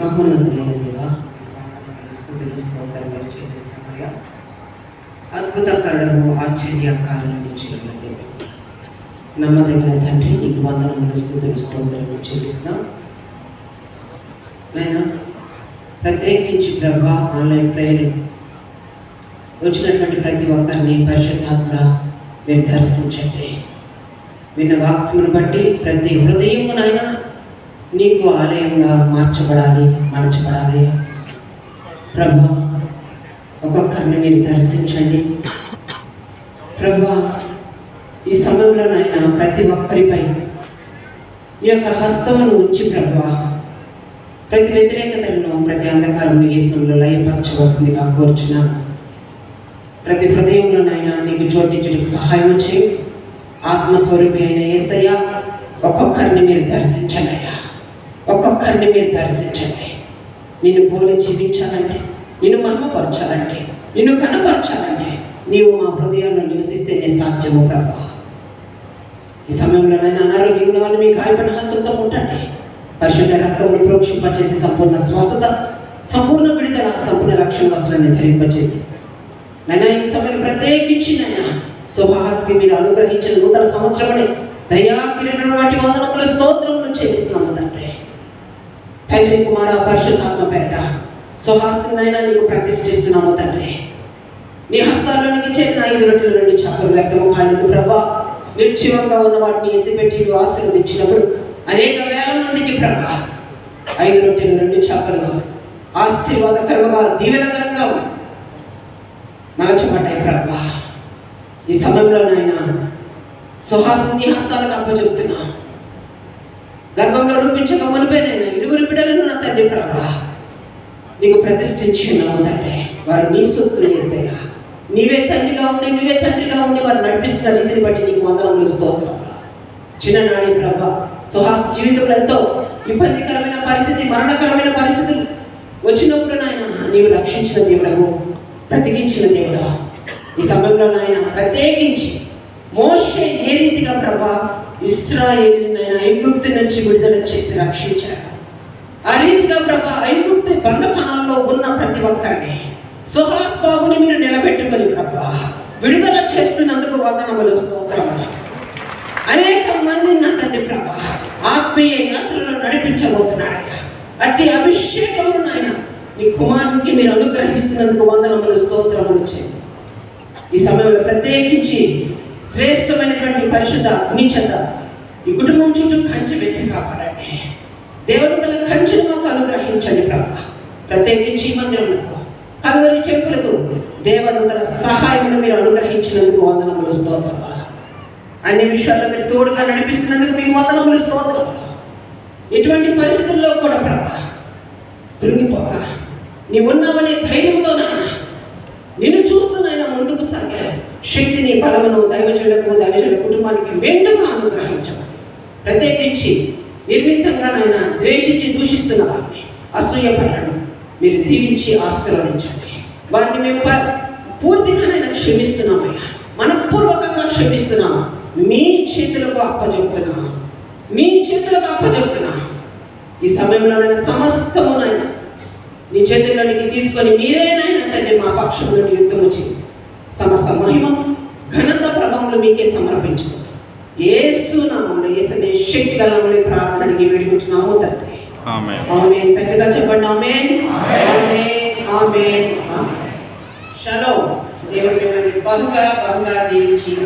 మహోన్నతులైన దేవా స్థుతులు స్తోత్రములు చెల్లిస్తామయ్యా అద్భుత కరణము ఆశ్చర్యకాలను చేయగల దేవా నమ్మదగిన తండ్రి నీకు వందనములు స్థుతులు స్తోత్రములు చెల్లిస్తాం నాయన ప్రత్యేకించి ప్రభా ఆన్లైన్ ప్రేయర్ వచ్చినటువంటి ప్రతి ఒక్కరిని పరిశుద్ధాత్మ మీరు దర్శించండి. విన్న వాక్యమును బట్టి ప్రతి హృదయమునైనా నీకు ఆలయంగా మార్చబడాలి మలచబడాలి. ప్రభా ఒక్కొక్కరిని మీరు దర్శించండి. ప్రభా ఈ సమయంలోనైనా ప్రతి ఒక్కరిపై ఈ యొక్క హస్తమును ఉంచి ప్రభా ప్రతి వ్యతిరేకతలను ప్రతి అంధకారం వేసుకుని లయపరచవలసిందిగా కోరుచున్నాను. ప్రతి హృదయంలోనైనా నీకు చోటించడానికి సహాయం చేయి. ఆత్మస్వరూపి అయిన ఏసయ్య ఒక్కొక్కరిని మీరు దర్శించనయ్యా ఒక్కొక్కరిని మీరు దర్శించండి. నిన్ను పోలి జీవించాలంటే నిన్ను మర్మపరచాలంటే నిన్ను కనపరచాలంటే నీవు మా హృదయంలో నివసిస్తేనే సాధ్యము ప్రభా. ఈ సమయంలోనైనా అనారోగ్యంలో వాళ్ళు మీ గాయపడిన హస్తంతో ఉంటండి పరిశుద్ధ రక్తమును ప్రోక్షింపచేసి సంపూర్ణ స్వస్థత సంపూర్ణ విడుదల సంపూర్ణ రక్షణ వస్త్రాన్ని ధరింపచేసి. నైనా ఈ సమయం ప్రత్యేకించి నైనా సుహాస్కి మీరు అనుగ్రహించిన నూతన సంవత్సరమని దయా కిరీటం వాటి వందనముల స్తోత్రములు చెల్లిస్తున్నాము తండ్రి. తండ్రి కుమార పరిశుద్ధాత్మ పేట సుహాసినైనా నీకు ప్రతిష్ఠిస్తున్నాము తండ్రి. నీ హస్తాల్లోనికి చేరిన ఐదు రొట్టెల రెండు చేపలు వ్యర్థము కాలేదు ప్రభా. నిర్జీవంగా ఉన్న వాటిని ఎత్తిపెట్టి నువ్వు ఆశీర్వదించినప్పుడు అనేక వేల మందికి ప్రభా. ఐదు రొట్టెలు రెండు చేపలు ఆశీర్వాదకరముగా దీవెనకరంగా మలచబడ్డాయి ప్రభా. ఈ సమయంలో నాయన సుహాసిని హస్తాలకు అప్పచెప్తున్నా. గర్భంలో రూపించక మునిపోయినైనా ఇరువురు బిడ్డలను నా తండ్రి ప్రభా. నీకు ప్రతిష్ఠించున్నాము తండ్రి. వారు నీ సొత్తులు వేసేగా నీవే తల్లిగా ఉండి నీవే తండ్రిగా ఉండి వారు నడిపిస్తున్న రీతిని బట్టి నీకు వందనములు స్తోత్రం చిన్ననాడి ప్రభ సుహాస్ జీవితంలో ఎంతో ఇబ్బందికరమైన పరిస్థితి మరణకరమైన పరిస్థితులు వచ్చినప్పుడు నాయన నీవు రక్షించిన దేవుడము బ్రతికించిన దేవుడు. ఈ సమయంలో నాయన ప్రత్యేకించి మోషే ఏ రీతిగా ప్రభా ఇస్రాయేలీనైనా ఐగుప్తు నుంచి విడుదల చేసి రక్షించాడు ఆ రీతిగా ప్రభా ఐగుప్తు బంధకాలంలో ఉన్న ప్రతి ఒక్కరిని సుహాస్ బాబుని మీరు నిలబెట్టుకొని ప్రభా విడుదల చేస్తున్నందుకు వందనములు స్తోత్రములు. అనేక మంది నా తండ్రి ప్రభా ఆత్మీయ యాత్రలో నడిపించబోతున్నాడయ్యా అట్టి అభిషేకము నాయన నీ కుమారునికి మీరు అనుగ్రహిస్తున్నందుకు వందనములు స్తోత్రములు చేయండి ఈ సమయంలో ప్రత్యేకించి శ్రేష్టమైనటువంటి పరిశుద్ధ అగ్ని చేత ఈ కుటుంబం చుట్టూ కంచె వేసి కాపాడండి. దేవతల కంచెను మాకు అనుగ్రహించండి ప్రభా. ప్రత్యేకించి ఈ మందిరములకు కలువరి చెప్పులకు దేవదూతల సహాయమును మీరు అనుగ్రహించినందుకు వందనములు స్తోత్రం అన్ని విషయాల్లో మీరు తోడుగా నడిపిస్తున్నందుకు మీకు వందనములు స్తోత్రం ఎటువంటి పరిస్థితుల్లో కూడా ప్రభా కృంగిపోక. నీ ఉన్నావనే ధైర్యంతో నా నిన్ను చూస్తున్నాయన ముందుకు సాగే శక్తిని బలమును దైవజులకు దైవజుల కుటుంబానికి మెండుగా అనుగ్రహించమని. ప్రత్యేకించి నిర్మితంగా నాయన ద్వేషించి దూషిస్తున్న వారిని అసూయపడ్డను మీరు దీవించి ఆశీర్వదించండి. వారిని మేము పూర్తిగా నేను క్షమిస్తున్నామయ్యా మనపూర్వకంగా క్షమిస్తున్నాము మీ చేతులకు అప్పచెప్తున్నాము మీ చేతులకు అప్పచెప్తున్నాము ఈ సమయంలో నేను సమస్తము నీ చేతుల్లోనికి తీసుకొని మీరేనైనా తండ్రి మా పక్షంలో యుద్ధము చేయండి. సమస్త మహిమ ఘనత ప్రభావంలో మీకే సమర్పించుకుంటాం. ఏసు నామంలో ఏసనే శక్తి గలమని ప్రార్థనకి వేడుకుంటున్నాము తండ్రి. ఆమెన్. ఆమేన్. పెద్దగా చెప్పండి ఆమేన్. ఆమేన్. ఆమేన్ ఆమేన్. షలో. దేవుడి మిమ్మల్ని బహుగా బహుగా దీవించి